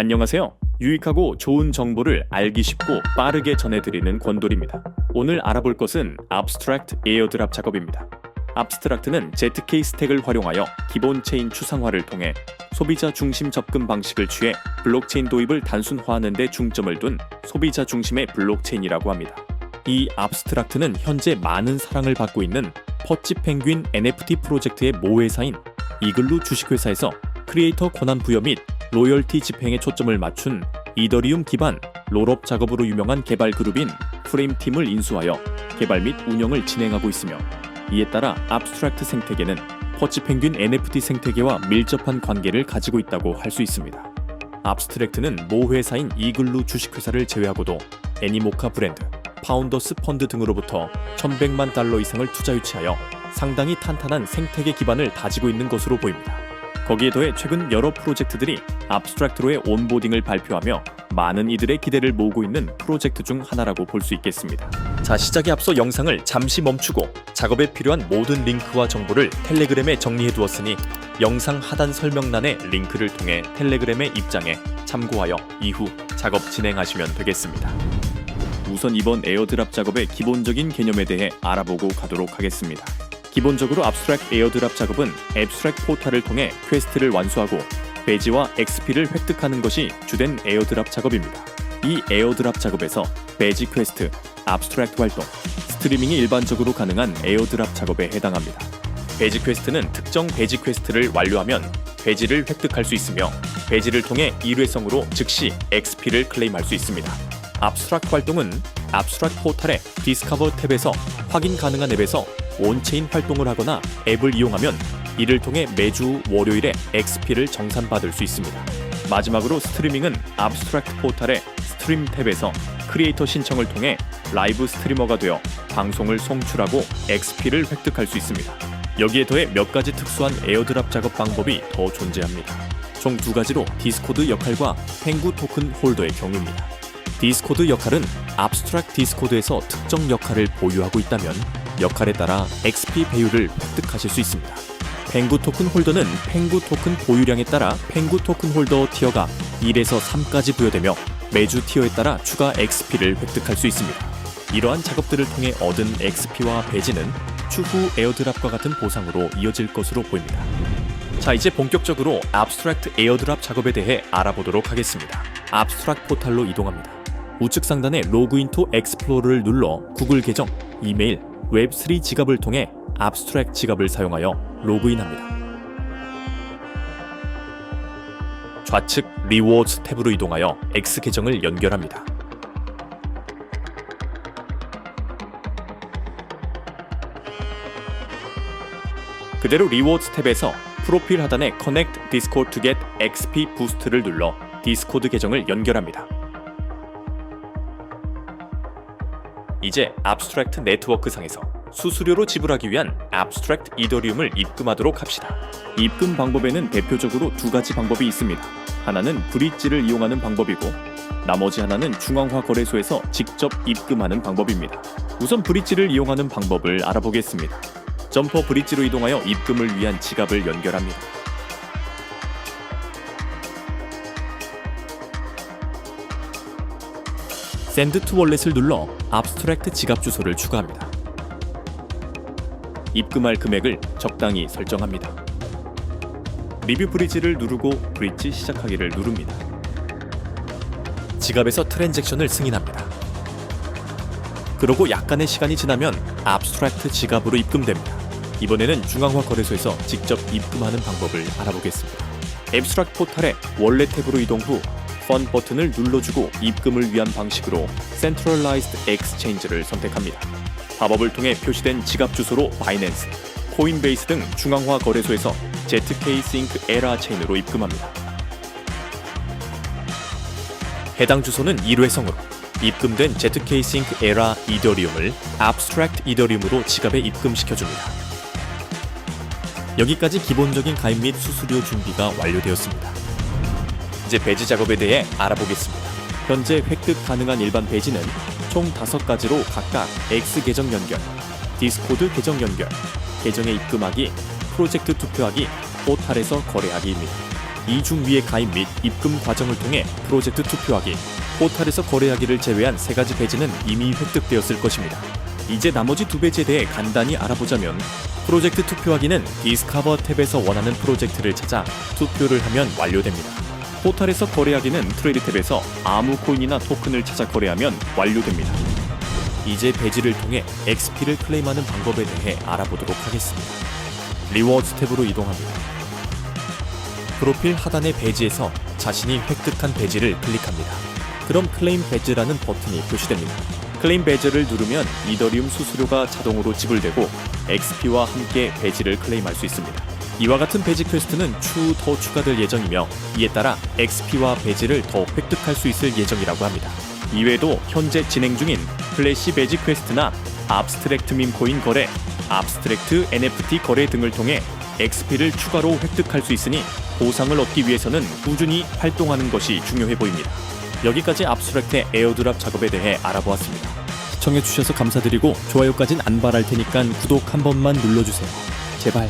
안녕하세요. 유익하고 좋은 정보를 알기 쉽고 빠르게 전해드리는 권돌입니다. 오늘 알아볼 것은 abstract 에어드랍 작업입니다. abstract는 ZK 스택을 활용하여 기본 체인 추상화를 통해 소비자 중심 접근 방식을 취해 블록체인 도입을 단순화하는 데 중점을 둔 소비자 중심의 블록체인이라고 합니다. 이 abstract는 현재 많은 사랑을 받고 있는 퍼치 펭귄 NFT 프로젝트의 모회사인 이글루 주식회사에서 크리에이터 권한 부여 및 로열티 집행에 초점을 맞춘 이더리움 기반 롤업 작업으로 유명한 개발 그룹인 프레임팀을 인수하여 개발 및 운영을 진행하고 있으며 이에 따라 압스트랙트 생태계는 퍼치 펭귄 NFT 생태계와 밀접한 관계를 가지고 있다고 할 수 있습니다. 압스트랙트는 모 회사인 이글루 주식회사를 제외하고도 애니모카 브랜드, 파운더스 펀드 등으로부터 1100만 달러 이상을 투자 유치하여 상당히 탄탄한 생태계 기반을 다지고 있는 것으로 보입니다. 거기에 더해 최근 여러 프로젝트들이 압스트랙트로의 온보딩을 발표하며 많은 이들의 기대를 모으고 있는 프로젝트 중 하나라고 볼 수 있겠습니다. 자, 시작에 앞서 영상을 잠시 멈추고 작업에 필요한 모든 링크와 정보를 텔레그램에 정리해 두었으니 영상 하단 설명란의 링크를 통해 텔레그램에 입장해 참고하여 이후 작업 진행하시면 되겠습니다. 우선 이번 에어드랍 작업의 기본적인 개념에 대해 알아보고 가도록 하겠습니다. 기본적으로 압스트랙트 에어드랍 작업은 앱스트랙트 포탈을 통해 퀘스트를 완수하고 배지와 XP를 획득하는 것이 주된 에어드랍 작업입니다. 이 에어드랍 작업에서 배지 퀘스트, 압스트랙트 활동, 스트리밍이 일반적으로 가능한 에어드랍 작업에 해당합니다. 배지 퀘스트는 특정 배지 퀘스트를 완료하면 배지를 획득할 수 있으며 배지를 통해 일회성으로 즉시 XP를 클레임할 수 있습니다. 압스트랙트 활동은 압스트랙트 포탈의 디스커버 탭에서 확인 가능한 앱에서 온체인 활동을 하거나 앱을 이용하면 이를 통해 매주 월요일에 XP를 정산받을 수 있습니다. 마지막으로 스트리밍은 압스트랙트 포탈의 스트림 탭에서 크리에이터 신청을 통해 라이브 스트리머가 되어 방송을 송출하고 XP를 획득할 수 있습니다. 여기에 더해 몇 가지 특수한 에어드랍 작업 방법이 더 존재합니다. 총 두 가지로 디스코드 역할과 펭구 토큰 홀더의 경우입니다. 디스코드 역할은 압스트랙트 디스코드에서 특정 역할을 보유하고 있다면 역할에 따라 XP 배율을 획득하실 수 있습니다. 펭구 토큰 홀더는 펭구 토큰 보유량에 따라 펭구 토큰 홀더 티어가 1에서 3까지 부여되며 매주 티어에 따라 추가 XP를 획득할 수 있습니다. 이러한 작업들을 통해 얻은 XP와 배지는 추후 에어드랍과 같은 보상으로 이어질 것으로 보입니다. 자, 이제 본격적으로 압스트랙트 에어드랍 작업에 대해 알아보도록 하겠습니다. 압스트랙트 포탈로 이동합니다. 우측 상단의 로그인 투 엑스플로러를 눌러 구글 계정, 이메일, 웹3 지갑을 통해 압스트랙트 지갑을 사용하여 로그인합니다. 좌측 리워드 탭으로 이동하여 X 계정을 연결합니다. 그대로 리워드 탭에서 프로필 하단의 Connect Discord to get XP Boost를 눌러 디스코드 계정을 연결합니다. 이제 압스트랙트 네트워크 상에서 수수료로 지불하기 위한 압스트랙트 이더리움을 입금하도록 합시다. 입금 방법에는 대표적으로 두 가지 방법이 있습니다. 하나는 브릿지를 이용하는 방법이고 나머지 하나는 중앙화 거래소에서 직접 입금하는 방법입니다. 우선 브릿지를 이용하는 방법을 알아보겠습니다. 점퍼 브릿지로 이동하여 입금을 위한 지갑을 연결합니다. 샌드 투 월렛을 눌러 압스트랙트 지갑 주소를 추가합니다. 입금할 금액을 적당히 설정합니다. 리뷰 브릿지를 누르고 브릿지 시작하기를 누릅니다. 지갑에서 트랜잭션을 승인합니다. 그러고 약간의 시간이 지나면 압스트랙트 지갑으로 입금됩니다. 이번에는 중앙화 거래소에서 직접 입금하는 방법을 알아보겠습니다. 앱스트랙트 포탈의 월렛 탭으로 이동 후 펀 버튼을 눌러주고 입금을 위한 방식으로 Centralized Exchange를 선택합니다. 팝업을 통해 표시된 지갑 주소로 바이낸스, 코인베이스 등 중앙화 거래소에서 ZK Sync 에라 체인으로 입금합니다. 해당 주소는 일회성으로 입금된 ZK Sync 에라 이더리움을 Abstract 이더리움으로 지갑에 입금시켜 줍니다. 여기까지 기본적인 가입 및 수수료 준비가 완료되었습니다. 이제 배지 작업에 대해 알아보겠습니다. 현재 획득 가능한 일반 배지는 총 5가지로 각각 X 계정 연결, 디스코드 계정 연결, 계정에 입금하기, 프로젝트 투표하기, 포탈에서 거래하기입니다. 이중 위에 가입 및 입금 과정을 통해 프로젝트 투표하기, 포탈에서 거래하기를 제외한 세 가지 배지는 이미 획득되었을 것입니다. 이제 나머지 두 배지에 대해 간단히 알아보자면 프로젝트 투표하기는 디스커버 탭에서 원하는 프로젝트를 찾아 투표를 하면 완료됩니다. 포탈에서 거래하기는 트레이드 탭에서 아무 코인이나 토큰을 찾아 거래하면 완료됩니다. 이제 배지를 통해 XP를 클레임하는 방법에 대해 알아보도록 하겠습니다. 리워드 탭으로 이동합니다. 프로필 하단의 배지에서 자신이 획득한 배지를 클릭합니다. 그럼 클레임 배지라는 버튼이 표시됩니다. 클레임 배지를 누르면 이더리움 수수료가 자동으로 지불되고 XP와 함께 배지를 클레임할 수 있습니다. 이와 같은 배지 퀘스트는 추후 더 추가될 예정이며 이에 따라 XP와 배지를 더 획득할 수 있을 예정이라고 합니다. 이외에도 현재 진행 중인 플래시 배지 퀘스트나 압스트랙트 밈 코인 거래, 압스트랙트 NFT 거래 등을 통해 XP를 추가로 획득할 수 있으니 보상을 얻기 위해서는 꾸준히 활동하는 것이 중요해 보입니다. 여기까지 압스트랙트의 에어드랍 작업에 대해 알아보았습니다. 시청해주셔서 감사드리고 좋아요까진 안 바랄 테니까 구독 한 번만 눌러주세요. 제발.